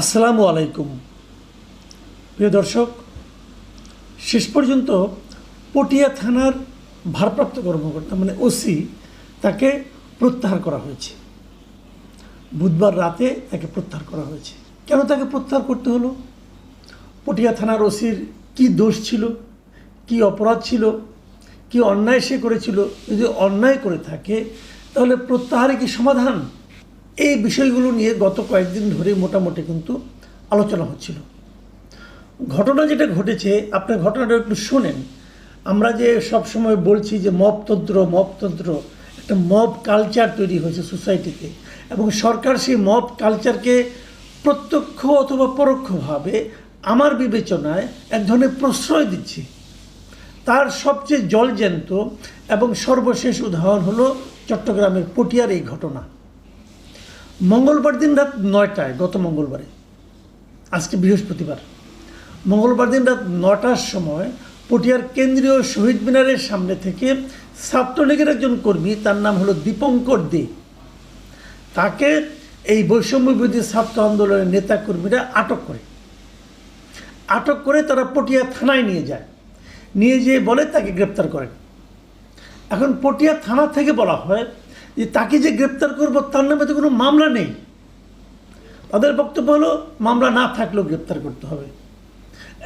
আসসালামু আলাইকুম। প্রিয় দর্শক, শেষ পর্যন্ত পটিয়া থানার ভারপ্রাপ্ত কর্মকর্তা মানে ওসি তাকে প্রত্যাহার করা হয়েছে। বুধবার রাতে তাকে প্রত্যাহার করা হয়েছে। কেন তাকে প্রত্যাহার করতে হলো? পটিয়া থানার ওসির কি দোষ ছিল? কি অপরাধ ছিল? কি অন্যায় সে করেছিল? যদি অন্যায় করে থাকে, তাহলে প্রত্যাহারে কি সমাধান? এই বিষয়গুলো নিয়ে গত কয়েকদিন ধরে মোটামুটি কিন্তু আলোচনা হচ্ছিল। ঘটনা যেটা ঘটেছে, আপনি ঘটনাটা একটু শোনেন। আমরা যে সব সময় বলছি যে মবতন্ত্র মপতন্ত্র, একটা মব কালচার তৈরি হয়েছে সোসাইটিতে এবং সরকার সেই মব কালচারকে প্রত্যক্ষ অথবা পরোক্ষভাবে আমার বিবেচনায় এক ধরনের প্রশ্রয় দিচ্ছে। তার সবচেয়ে জলজ্যান্ত এবং সর্বশেষ উদাহরণ হলো চট্টগ্রামের পটিয়ার এই ঘটনা। মঙ্গলবার দিন রাত নয়টায়, গত মঙ্গলবারে, আজকে বৃহস্পতিবার, মঙ্গলবার দিন রাত নটার সময় পটিয়ার কেন্দ্রীয় শহীদ মিনারের সামনে থেকে ছাত্রলীগের একজন কর্মী, তার নাম হলো দীপঙ্কর দে, তাকে এই বৈষম্য বিরোধী ছাত্র আন্দোলনের নেতা কর্মীরা আটক করে। আটক করে তারা পটিয়া থানায় নিয়ে যায়। নিয়ে যেয়ে বলে তাকে গ্রেপ্তার করেন এখন পটিয়া থানা থেকে বলা হয় যে তাকে যে গ্রেপ্তার করব, তার নামে তো কোনো মামলা নেই। তাদের বক্তব্য হলো, মামলা না থাকলেও গ্রেপ্তার করতে হবে।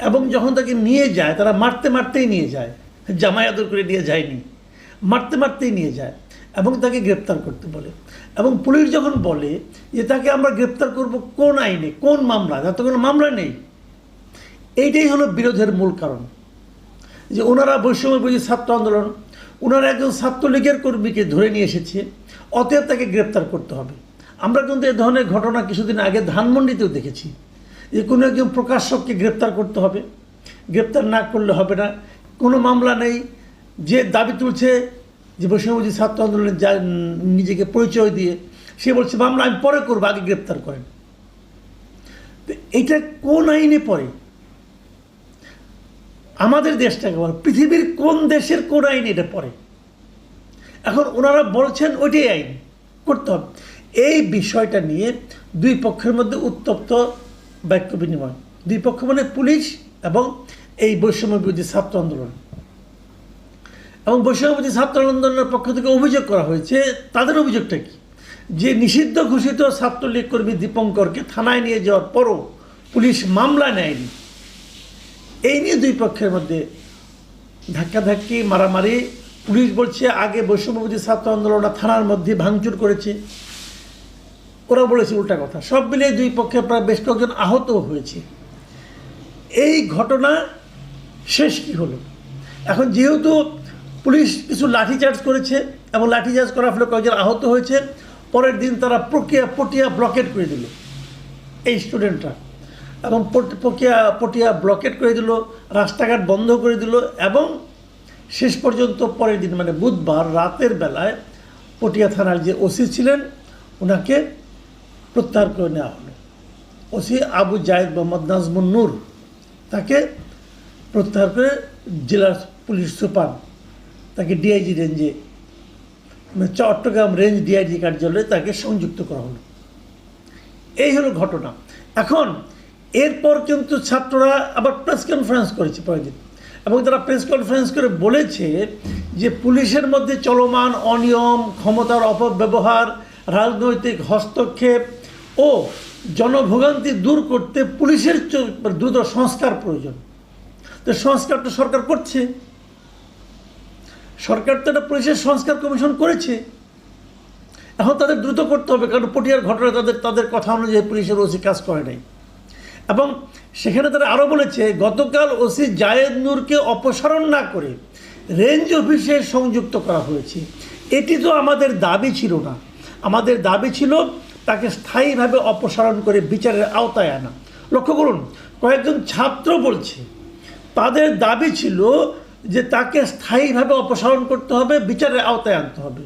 এবং যখন তাকে নিয়ে যায়, তারা মারতে মারতেই নিয়ে যায়, জামাই আদর করে নিয়ে যায়নি, মারতে মারতেই নিয়ে যায় এবং তাকে গ্রেপ্তার করতে বলে। এবং পুলিশ যখন বলে যে তাকে আমরা গ্রেপ্তার করব কোন আইনে, কোন মামলা তার তো কোনো মামলা নেই। এইটাই হলো বিরোধের মূল কারণ। যে ওনারা বৈষম্য বিরোধী ছাত্র আন্দোলন, ওনারা একজন ছাত্রলীগের কর্মীকে ধরে নিয়ে এসেছে। অতএব তাকে গ্রেপ্তার করতে হবে। আমরা কিন্তু এ ধরনের ঘটনা কিছুদিন আগে ধানমন্ডিতেও দেখেছি যে কোনো একজন প্রকাশককে গ্রেপ্তার করতে হবে। গ্রেপ্তার না করলে হবে না। কোনো মামলা নেই। যে দাবি তুলছে যে বৈষম্যবাদী ছাত্র আন্দোলনের যা নিজেকে পরিচয় দিয়ে, সে বলছে, মামলা আমি পরে করব, আগে গ্রেপ্তার করেন। তো এটা কোন আইনে পড়ে? আমাদের দেশটাকে বলে, পৃথিবীর কোন দেশের কোন আইন এটা পড়ে? এখন ওনারা বলছেন ওইটাই আইন, করতে হবে। এই বিষয়টা নিয়ে দুই পক্ষের মধ্যে উত্তপ্ত বাক্য বিনিময়। দুই পক্ষ মানে পুলিশ এবং এই বৈষম্য বিরোধী ছাত্র আন্দোলন। এবং বৈষম্য বিরোধী ছাত্র আন্দোলনের পক্ষ থেকে অভিযোগ করা হয়েছে, তাদের অভিযোগটা কি? যে নিষিদ্ধ ঘোষিত ছাত্রলীগ কর্মী দীপঙ্করকে থানায় নিয়ে যাওয়ার পরও পুলিশ মামলা নেয়নি। এই নিয়ে দুই পক্ষের মধ্যে ধাক্কাধাক্কি, মারামারি পুলিশ বলছে, আগে বৈষম্যবাদী ছাত্র আন্দোলনটা থানার মধ্যে ভাঙচুর করেছে। ওরা বলেছে উল্টা কথা। সব মিলিয়ে দুই পক্ষে প্রায় বেশ কয়েকজন আহত হয়েছে। এই ঘটনা শেষ কি হলো? এখন যেহেতু পুলিশ কিছু লাঠিচার্জ করেছে এবং লাঠিচার্জ করার ফলে কয়েকজন আহত হয়েছে, পরের দিন তারা প্রক্রিয়া পটিয়া ব্লকেট করে দিল এই স্টুডেন্টরা। এবং পটিয়া পটিয়া ব্লকেট করে দিল, রাস্তাঘাট বন্ধ করে দিল এবং শেষ পর্যন্ত পরের দিন মানে বুধবার রাতের বেলায় পটিয়া থানার যে ওসি ছিলেন ওনাকে প্রত্যাহার করে নেওয়া হলো। ওসি আবু জায়েদ মোহাম্মদ নাজমুন নূর তাকে প্রত্যাহার করে জেলার পুলিশ সুপার, তাকে ডিআইজি রেঞ্জে মানে চট্টগ্রাম রেঞ্জ ডিআইজি কার্যালয়ে তাকে সংযুক্ত করা হলো। এই হলো ঘটনা। এখন এরপর কিন্তু ছাত্ররা আবার প্রেস কনফারেন্স করেছে পরের দিন। এবং তারা প্রেস কনফারেন্স করে বলেছে যে পুলিশের মধ্যে চলমান অনিয়ম, ক্ষমতার অপব্যবহার, রাজনৈতিক হস্তক্ষেপ ও জনভোগান্তি দূর করতে পুলিশের দ্রুত সংস্কার প্রয়োজন। তো সংস্কারটা সরকার করছে। সরকার তো একটা পুলিশের সংস্কার কমিশন করেছে। এখন তাদের দ্রুত করতে হবে, কারণ পটিয়ার ঘটনা তাদের তাদের কথা অনুযায়ী পুলিশের ওসি কাজ করে নাই। এবং সেখানে তারা আরও বলেছে, গতকাল ওসি জায়েদ নূরকে অপসারণ না করে রেঞ্জ অফিসে সংযুক্ত করা হয়েছে। এটি তো আমাদের দাবি ছিল না। আমাদের দাবি ছিল তাকে স্থায়ীভাবে অপসারণ করে বিচারের আওতায় আনা। লক্ষ্য করুন, কয়েকজন ছাত্র বলছে, তাদের দাবি ছিল যে তাকে স্থায়ীভাবে অপসারণ করতে হবে, বিচারের আওতায় আনতে হবে।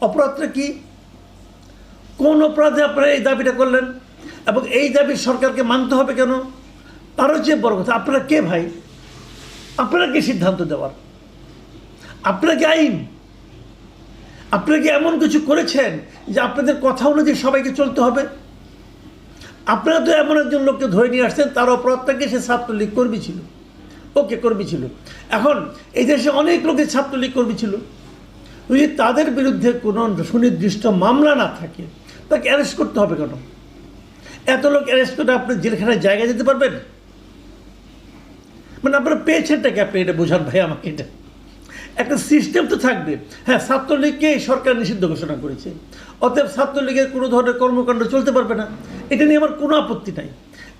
অপরাধটা কি? কোন অপরাধে আপনারা এই দাবিটা করলেন? এবং এই দাবি সরকারকে মানতে হবে কেন? তারও যে বড় কথা, আপনারা কে ভাই? আপনারা কি সিদ্ধান্ত দেওয়ার? আপনারা কি আইন? আপনারা কি এমন কিছু করেছেন যে আপনাদের কথা অনুযায়ী সবাইকে চলতে হবে? আপনারা তো এমন একজন লোককে ধরে নিয়ে আসছেন, তার অপরাধটাকে সে ছাত্রলীগ কর্মী ছিল। ওকে কর্মী ছিল। এখন এই দেশে অনেক লোকের ছাত্রলীগ কর্মী ছিল। যদি তাদের বিরুদ্ধে কোনো সুনির্দিষ্ট মামলা না থাকে, তাকে অ্যারেস্ট করতে হবে কেন? এত লোক অ্যারেস্ট করে আপনি জেলখানায় জায়গা যেতে পারবেন? মানে আপনারা পেয়েছেনটাকে আপনি এটা বোঝান ভাই আমাকে এটা। একটা সিস্টেম তো থাকবে। হ্যাঁ ছাত্রলীগকে সরকার নিষিদ্ধ ঘোষণা করেছে। অতএব ছাত্রলীগের কোনো ধরনের কর্মকাণ্ড চলতে পারবে না। এটা নিয়ে আমার কোনো আপত্তি নাই।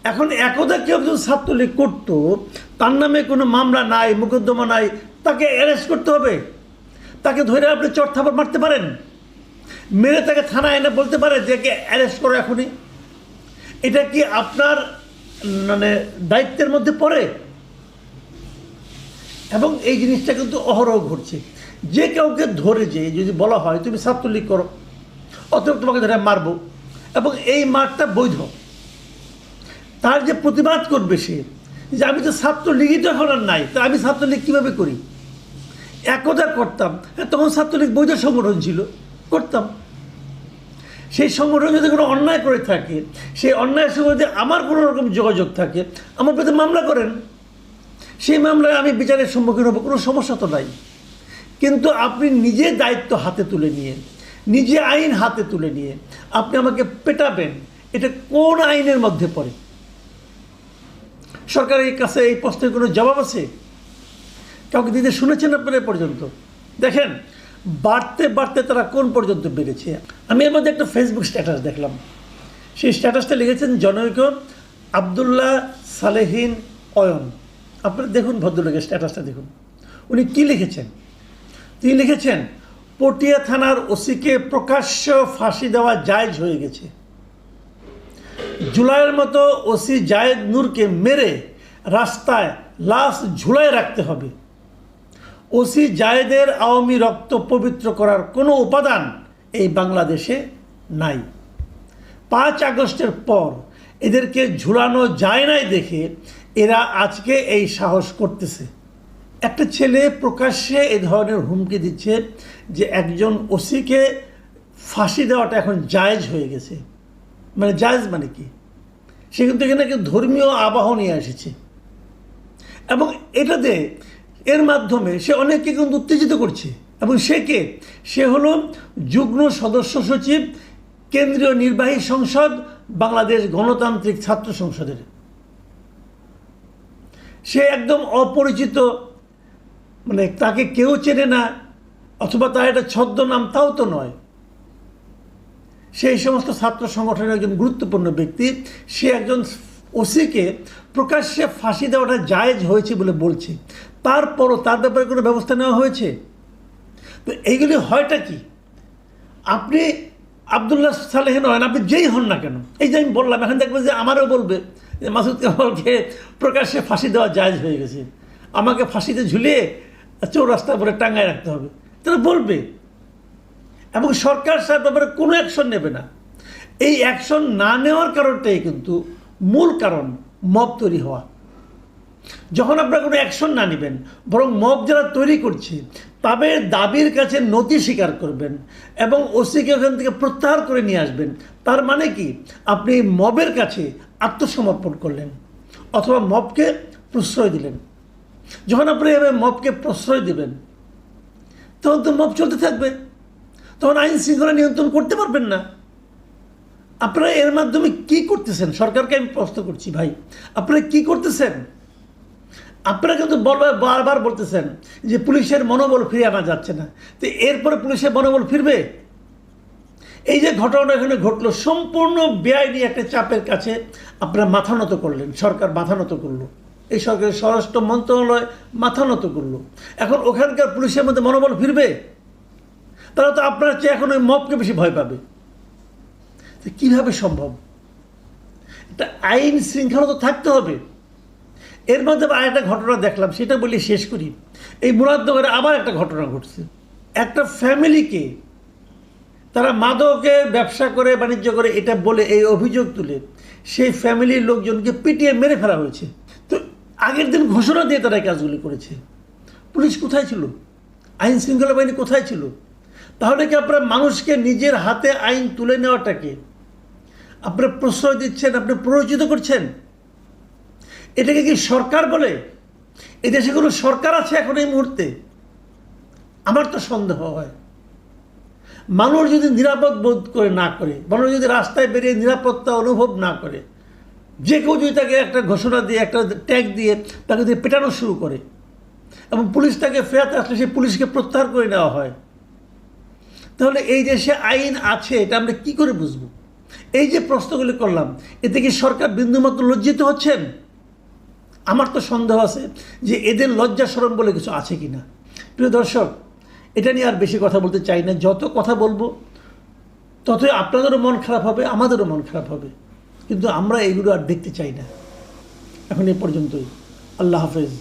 এখন একদা কেউ একজন ছাত্রলীগ করতো, তার নামে কোনো মামলা নাই, মোকদ্দমা নাই, তাকে অ্যারেস্ট করতে হবে। তাকে ধরে আপনি চট থাপড় মারতে পারেন। মেরে তাকে থানায় এনে বলতে পারে যে, একে অ্যারেস্ট করো এখনই। এটা কি আপনার মানে দায়িত্বের মধ্যে পড়ে? এবং এই জিনিসটা কিন্তু অহরহ ঘটছে। যে কাউকে ধরে যে যদি বলা হয় তুমি ছাত্রলীগ করো অতএব তোমাকে ধরে মারবো। এবং এই মারটা বৈধ। তার যে প্রতিবাদ করবে সে যে আমি তো ছাত্রলীগই তো এখন নাই তা আমি ছাত্রলীগ কীভাবে করি? একদা করতাম হ্যাঁ, তখন ছাত্রলীগ বৈধ সংগঠন ছিল করতাম। সেই সংগঠন যদি কোনো অন্যায় করে থাকে, সেই অন্যায়ের সঙ্গে যদি আমার কোনো রকম যোগাযোগ থাকে, আমার বিরুদ্ধে মামলা করেন, সেই মামলায় আমি বিচারের সম্মুখীন হব, কোনো সমস্যা তো নাই। কিন্তু আপনি নিজে দায়িত্ব হাতে তুলে নিয়ে, নিজে আইন হাতে তুলে নিয়ে আপনি আমাকে পেটাবেন, এটা কোন আইনের মধ্যে পড়ে? সরকারের কাছে এই প্রশ্নের কোনো জবাব আছে? কাউকে দিতে শুনেছেন আপনারা পর্যন্ত? দেখেন বাড়তে বাড়তে তারা কোন পর্যন্ত বেড়েছে? আমি এর মধ্যে একটা ফেসবুক স্ট্যাটাস দেখলাম। সেই স্ট্যাটাসটা লিখেছেন জনৈক আবদুল্লাহ সালেহিন অয়ন। আপনারা দেখুন ভদ্রলোকের স্ট্যাটাসটা দেখুন। উনি কি লিখেছেন? তিনি লিখেছেন, পটিয়া থানার ওসিকে প্রকাশ্য ফাঁসি দেওয়া জায়জ হয়ে গেছে। জুলাইয়ের মতো ওসি জায়েদ নূরকে মেরে রাস্তায় লাশ ঝুলায় রাখতে হবে। ওসি জায়েদের আওয়ামী রক্ত পবিত্র করার কোনো উপাদান এই বাংলাদেশে নাই। পাঁচ আগস্টের পর এদেরকে ঝুলানো যায় নাই দেখে এরা আজকে এই সাহস করতেছে। একটা ছেলে প্রকাশ্যে এ ধরনের হুমকি দিচ্ছে যে একজন ওসিকে ফাঁসি দেওয়াটা এখন জায়েজ হয়ে গেছে। মানে জায়েজ মানে কি? সে কিন্তু এখানে ধর্মীয় আবাহ নিয়ে এসেছে। এবং এটাতে এর মাধ্যমে সে অনেককে কিন্তু উত্তেজিত করছে। এবং সে কে? সে হলো যুগ্ম সদস্য সচিব, কেন্দ্রীয় নির্বাহী সংসদ, বাংলাদেশ গণতান্ত্রিক ছাত্র সংসদের। সে একদম অপরিচিত মানে তাকে কেউ চেনে না, অথবা তার একটা ছদ্মনাম তাও তো নয়। সেই সমস্ত ছাত্র সংগঠনের একজন গুরুত্বপূর্ণ ব্যক্তি। সে একজন ওসিকে প্রকাশ্যে ফাঁসি দেওয়াটা জায়েজ হয়েছে বলে বলছে। তারপরও তার ব্যাপারে কোনো ব্যবস্থা নেওয়া হয়েছে? তো এইগুলি হয়টা কি? আপনি আবদুল্লাহ সালেহ নয়, আপনি যেই হন না কেন? এই যে আমি বললাম, এখন দেখবেন যে আমারও বলবে যে মাসুদ কামালকে প্রকাশ্যে ফাঁসি দেওয়া জায়েজ হয়ে গেছে। আমাকে ফাঁসিতে ঝুলিয়ে চৌরাস্তার পরে টাঙ্গায় রাখতে হবে। তারা বলবে। এবং সরকার তার ব্যাপারে কোনো অ্যাকশন নেবে না। এই অ্যাকশন না নেওয়ার কারণটাই কিন্তু মূল কারণ মব তৈরি হওয়া। যখন আপনারা কোনো অ্যাকশন না নেবেন, বরং মব যারা তৈরি করছে, তাদের দাবির কাছে নথি স্বীকার করবেন এবং ওসিকে ওখান থেকে প্রত্যাহার করে নিয়ে আসবেন। তার মানে কি? আপনি মবের কাছে আত্মসমর্পণ করলেন, অথবা মবকে প্রশ্রয় দিলেন। যখন আপনি এভাবে মবকে প্রশ্রয় দেবেন, তখন তো মব চলতে থাকবে। তখন আইন শৃঙ্খলা নিয়ন্ত্রণ করতে পারবেন না। আপনারা এর মাধ্যমে কি করতেছেন? সরকারকে আমি প্রশ্ন করছি, ভাই। আপনারা কি করতেছেন? আপনারা কিন্তু বারবার বলতেছেন যে পুলিশের মনোবল ফিরে আনা যাচ্ছে না। তো এরপরে পুলিশের মনোবল ফিরবে? এই যে ঘটনা এখানে ঘটলো, সম্পূর্ণ বেআইনি একটা চাপের কাছে আপনারা মাথা নত করলেন। সরকার মাথা নত করল। এই সরকারের স্বরাষ্ট্র মন্ত্রণালয় মাথা নত করল। এখন ওখানকার পুলিশের মধ্যে মনোবল ফিরবে? তারা তো আপনার চেয়ে এখন ওই মপকে বেশি ভয় পাবে। কীভাবে সম্ভব? একটা আইন শৃঙ্খলা তো থাকতে হবে। এর মধ্যে আর একটা ঘটনা দেখলাম, সেটা বলি শেষ করি। এই মুরাদনগরে আবার একটা ঘটনা ঘটছে। একটা ফ্যামিলিকে তারা মাদকের ব্যবসা করে, বাণিজ্য করে, এটা বলে এই অভিযোগ তুলে, সেই ফ্যামিলির লোকজনকে পিটিয়ে মেরে ফেলা হয়েছে। তো আগের দিন ঘোষণা দিয়ে তারা কাজগুলি করেছে। পুলিশ কোথায় ছিল? আইন শৃঙ্খলা বাহিনী কোথায় ছিল? তাহলে কি আপনারা মানুষকে নিজের হাতে আইন তুলে নেওয়াটাকে আপনি প্রশ্রয় দিচ্ছেন, আপনি প্ররোচিত করছেন। এটাকে কি সরকার বলে? এদেশে কোনো সরকার আছে এখন এই মুহূর্তে? আমার তো সন্দেহ হয়। মানুষ যদি নিরাপদ বোধ করে না করে, মানুষ যদি রাস্তায় বেরিয়ে নিরাপত্তা অনুভব না করে, যে কেউ যদি তাকে একটা ঘোষণা দিয়ে, একটা ট্যাগ দিয়ে তাকে দিয়ে পেটানো শুরু করে, এবং পুলিশ তাকে ফেরাতে আসলে সেই পুলিশকে প্রত্যাহার করে নেওয়া হয়, তাহলে এই দেশে আইন আছে, এটা আমরা কি করে বুঝব? এই যে প্রশ্নগুলি করলাম, এতে কি সরকার বিন্দুমাত্র লজ্জিত হচ্ছেন আমার তো সন্দেহ আছে যে এদের লজ্জা সরম বলে কিছু আছে কি না প্রিয় দর্শক, এটা নিয়ে আর বেশি কথা বলতে চাই না। যত কথা বলব, ততই আপনাদেরও মন খারাপ হবে, আমাদেরও মন খারাপ হবে। কিন্তু আমরা এগুলো আর দেখতে চাই না। এখন এ পর্যন্তই। আল্লাহ হাফেজ।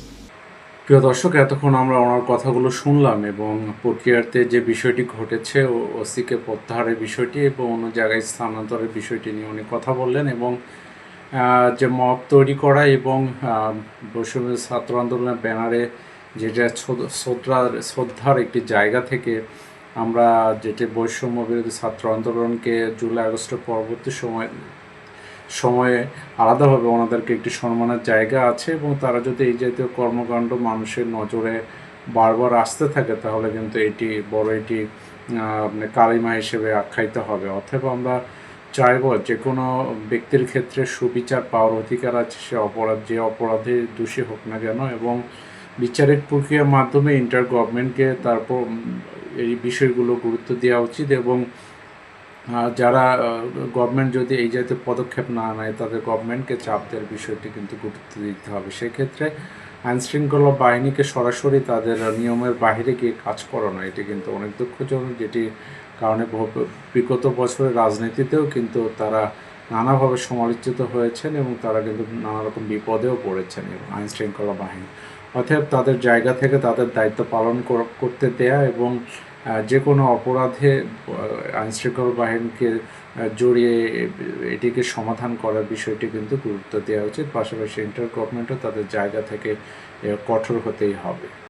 প্রিয় দর্শক, এতক্ষণ আমরা ওনার কথাগুলো শুনলাম এবং প্রক্রিয়াতে যে বিষয়টি ঘটেছে ওসিকে প্রত্যাহারের বিষয়টি এবং অন্য জায়গায় স্থানান্তরের বিষয়টি নিয়ে উনি কথা বললেন এবং যে মব তৈরি করা এবং বৈষম্য ছাত্র আন্দোলনের ব্যানারে যেটা শ্রদ্ধার শ্রদ্ধার একটি জায়গা থেকে আমরা যেটি বৈষম্য বিরোধী ছাত্র আন্দোলনকে জুলাই আগস্টের পরবর্তী সময় সময়ে আলাদাভাবে ওনাদেরকে একটি সম্মানের জায়গা আছে এবং তারা যদি এই জাতীয় কর্মকাণ্ড মানুষের নজরে বারবার আসতে থাকে, তাহলে কিন্তু এটি বড় এটি মানে কালিমা হিসেবে আখ্যায়িত হবে। অথবা আমরা চাইব যে কোনো ব্যক্তির ক্ষেত্রে সুবিচার পাওয়ার অধিকার আছে, সে অপরাধ, যে অপরাধে দোষী হোক না কেন, এবং বিচারিক প্রক্রিয়ার মাধ্যমে ইন্টার গভর্নমেন্টকে তারপর এই বিষয়গুলো গুরুত্ব দেওয়া উচিত এবং যারা গভর্নমেন্ট যদি এই জাতীয় পদক্ষেপ না নেয়, তাদের গভর্নমেন্টকে চাপ দেওয়ার বিষয়টি কিন্তু গুরুত্ব দিতে হবে। সেক্ষেত্রে আইনশৃঙ্খলা বাহিনীকে সরাসরি তাদের নিয়মের বাইরে গিয়ে কাজ করানো, এটি কিন্তু অনেক দুঃখজনক, যেটি কারণে বিগত বছরের রাজনীতিতেও কিন্তু তারা নানাভাবে সমালোচিত হয়েছেন এবং তারা কিন্তু নানা রকম বিপদেও পড়েছেন এই আইন শৃঙ্খলা বাহিনী। অতএব তাদের জায়গা থেকে তাদের দায়িত্ব পালন করতে দেয়া এবং যে কোনো অপরাধে আইনশৃঙ্খলা বাহিনীকে জড়িয়ে এটিকে সমাধান করার বিষয়টি কিন্তু গুরুত্ব দেওয়া উচিত। পাশাপাশি ইন্টার গভর্নমেন্টও তাদের জায়গা থেকে কঠোর হতেই হবে।